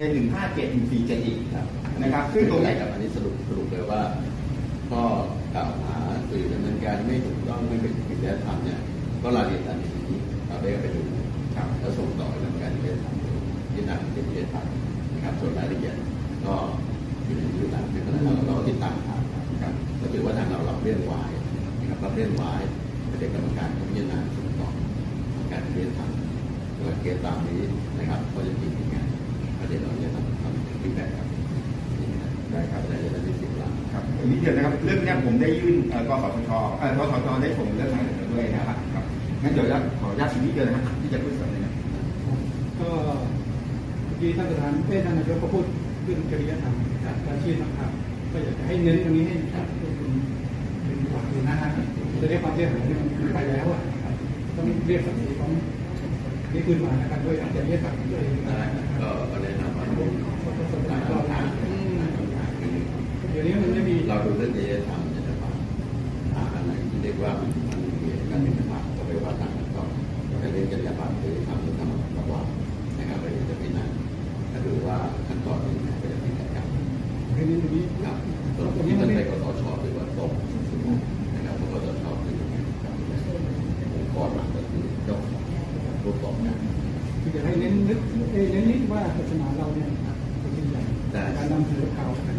ในหนึ่งห้าเจ็ดหนึ่งสี่เจ็ดอีกครับนะครับซึ่ซึ่งงตตรรงงไหนนี้กับอันนี้สรุปสรุปเลยว่าก็กล่าวหาสื่อดำเนินการไม่ถูกต้องไม่เป็นผิดจริยธรรมเนี่ยก็รายละเอียดอันนี้เราได้ไปดูครับแล้วส่งต่อไปดำเนินการที่จะทำที่นานเป็นที่จะทำนะครับส่วนรายละเอียดก็อยู่ในมือทางในขณะเราเราก็ติดตามข่าวครับก็ถือว่าทางเรารับเรื่องไว้นะครับรับเรื่องไว้ประเด็นกรรมการก็พิจารณาส่งต่อการที่จะทำหลักเกณฑ์ตามนี้นะครับก็จะจริงยังไง ประเด็นเราจะทำทำฟีดแบ็กครับได้ครับได้จะได้ที่สิบล้านครับอีกนิดเดียวนะครับ เรื่องเนี้ยผมได้ยื่นเอ่อกสทชเอ่อกสทได้ส่งเรื่องมาให้ผมด้วยนะครับครับงั้นเดี๋ยวจะขออนุญาตสิ่งนี้เดียวนะครับที่จะพูดเสริมเลยนะก็เมื่อกี้ท่านประธานเอ้ยท่านนายกก็พูดเรื่องจริยธรรมการชีพนะครับ ก็อยากจะให้เน้นตรงนี้ให้เป็นเป็นหลักเลยนะฮะจะได้ความเสียหายที่มันไปแล้วอะต้องเรียกศักดิ์ศรีของนี่คืนมานะครับด้วยจริยธรรมด้วยนะได้ครับก็ก็แนะนำ เราทางอืมเดี๋ยวนี้มันไม่มีเราดูเรื่องจริยธรรมจะจะมาหาอันไหนที่เรียกว่ามันมีการเป็นธรรมก็ไปว่าตามกันก็จะเรียนจริยธรรมหรือทำหรือทำระหว่างนะครับไปจะพิจารณาถ้าดูว่าขั้นตอนนี้เป็นยังไงครับเน้นตรงนี้ครับตรงนี้มันนไปไม่กสชหรือว่าตรงนะครับกสชคือองค์กรหลักก็คือเจ้าของรูปแบบงนคื อจะให้เน้นนึกเน้นนิดว่าศาสนาเราเนี่ยเป็นใหญ่การนำเสนอข่าวให้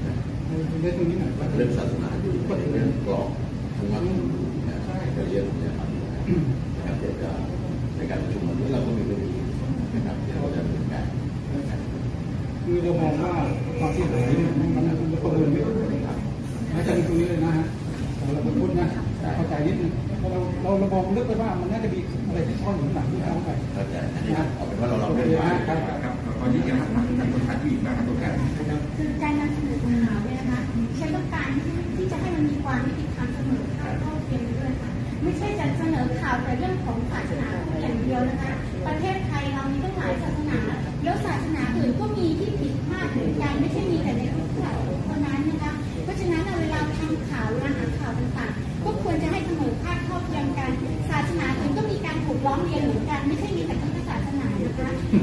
เน้นตรงนี้หน่อยเรื่องศาสนาอยู่ในเรื่องกรอบทั้งหมดนะครับก็เรียนเนี่ยครับนะครับเดี๋ยวจะในการประชุมวันนี้เราก็มีเรื่องนี้นะครับที่เราจะดำเนินการนคือเรามองว่าความเสียหายเนี่ยมันมันประเมินไม่ได้ครับน่าจะมีตรงนี้เลยนะฮะ เราเป็นพุทธนะเข้าใจนิดนึงเพราะเราเราเรามองลึกไปว่ามันน่าจะมีอะไรที่ซ่อนอยู่หลังที่เขาไปเข้าใจอันนี้เอาเป็นว่าเราเราเรื่องไว้ครับครับขอนิดเดียวนะครับทางคนขายผู้หญิงนะครับตัวแทนคือการนำเสนอข่าวเนี่ยนะคะฉันต้องการที่จะให้มันมีความยุติธรรมเสมอภาคเท่าเทียมด้วยค่ะไม่ใช่จะเสนอข่าวแต่เรื่องของศาสนาเพียงอย่างเดียวนะคะ ประเทศไทย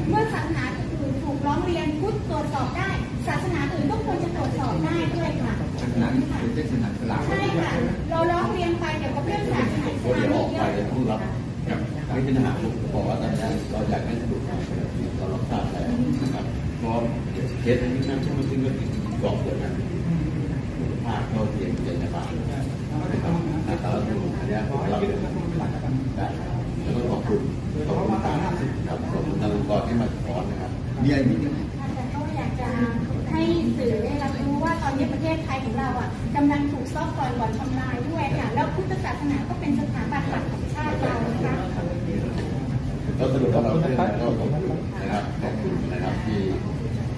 เมื่อศาสนาอื่นถูกร้องเรียนพุทธตรวจสอบได้ ศาสนาอื่นก็ควรจะตรวจสอบได้ด้วยค่ะศาสนาที่เป็นเศาสนาสลามใช่ค่ะเราร้องเรียนไปเกี่ยวกับเรื่องศาสนาอิสเราะลามออกเยไปอะจะต้องรับไม่เป็นหาผมบอกว่าตอนนี้เราอยากให้สรุปความเป็นที่เรารับทราบแล้วนะครับเพราะเคสนี้นั่นที่มันซึ่งก็ติดกรอบเดียนคุณภาพเท่าเทียมเจริญบาลนะครับถ้าเราดูอันนี้ผมรับ มีอะไรนิดเดียวค่ะแต่ก็อยากจะให้สื่อได้รับรู้ว่าตอนนี้ประเทศไทยของเราอะกำลังถูกซอกก่อนบ่อนทำลายด้วยค่ะ แล้วพุทธศาสนาก็เป็นสถาบันหลักของชาติเรานะคะก็สรุปว่าเราเรื่องก็ขอบคุณนะครับขอบคุณนะครับที่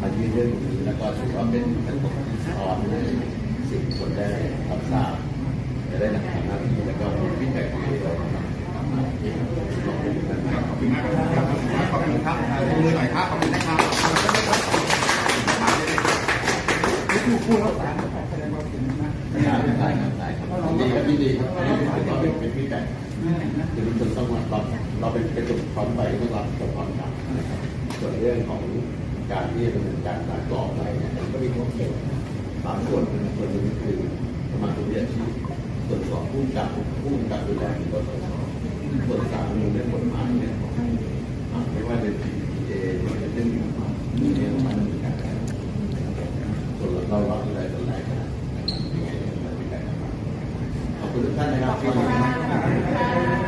มายื่นเรื่องนี้แล้วก็ถือว่าเป็นเป็นบทที่สอนให้สิ่งคนได้รับทราบจะได้นำทำหน้าที่แล้วก็มีวิจัยที่เราทำ ผู้รับสารแสดงความเห็นนะได้ครับได้ครับด้ครับดีครับยินดีครับอันนี้ถือว่าเป็นเป็นวิจัยคือทุกคนต้องเราเราเป็นเป็นจุดพร้อมไปต้องรับกับพร้อมกันนะครับส่วนเรื่องของการที่จะดำเนินการตามกรอบอะไรเนี่ยก็มีข้อเกี่ยวสามส่วนส่วนหนึ่งคือสมาคมวิชาชีพส่วนสองผู้กับผู้กำกับดูแลที่กสชส่วนสามเรื่องกฎหมายเนี่ยไม่ว่าจะเป็น PPA ไม่ว่าจะเป็นเรื่องของมีเรื่องของมันมีการแก้ไขส่วน เราเราดูแลส่วนแรกนะครับยังไงเราดูแลกันมาขอบคุณทุกท่านนะครับ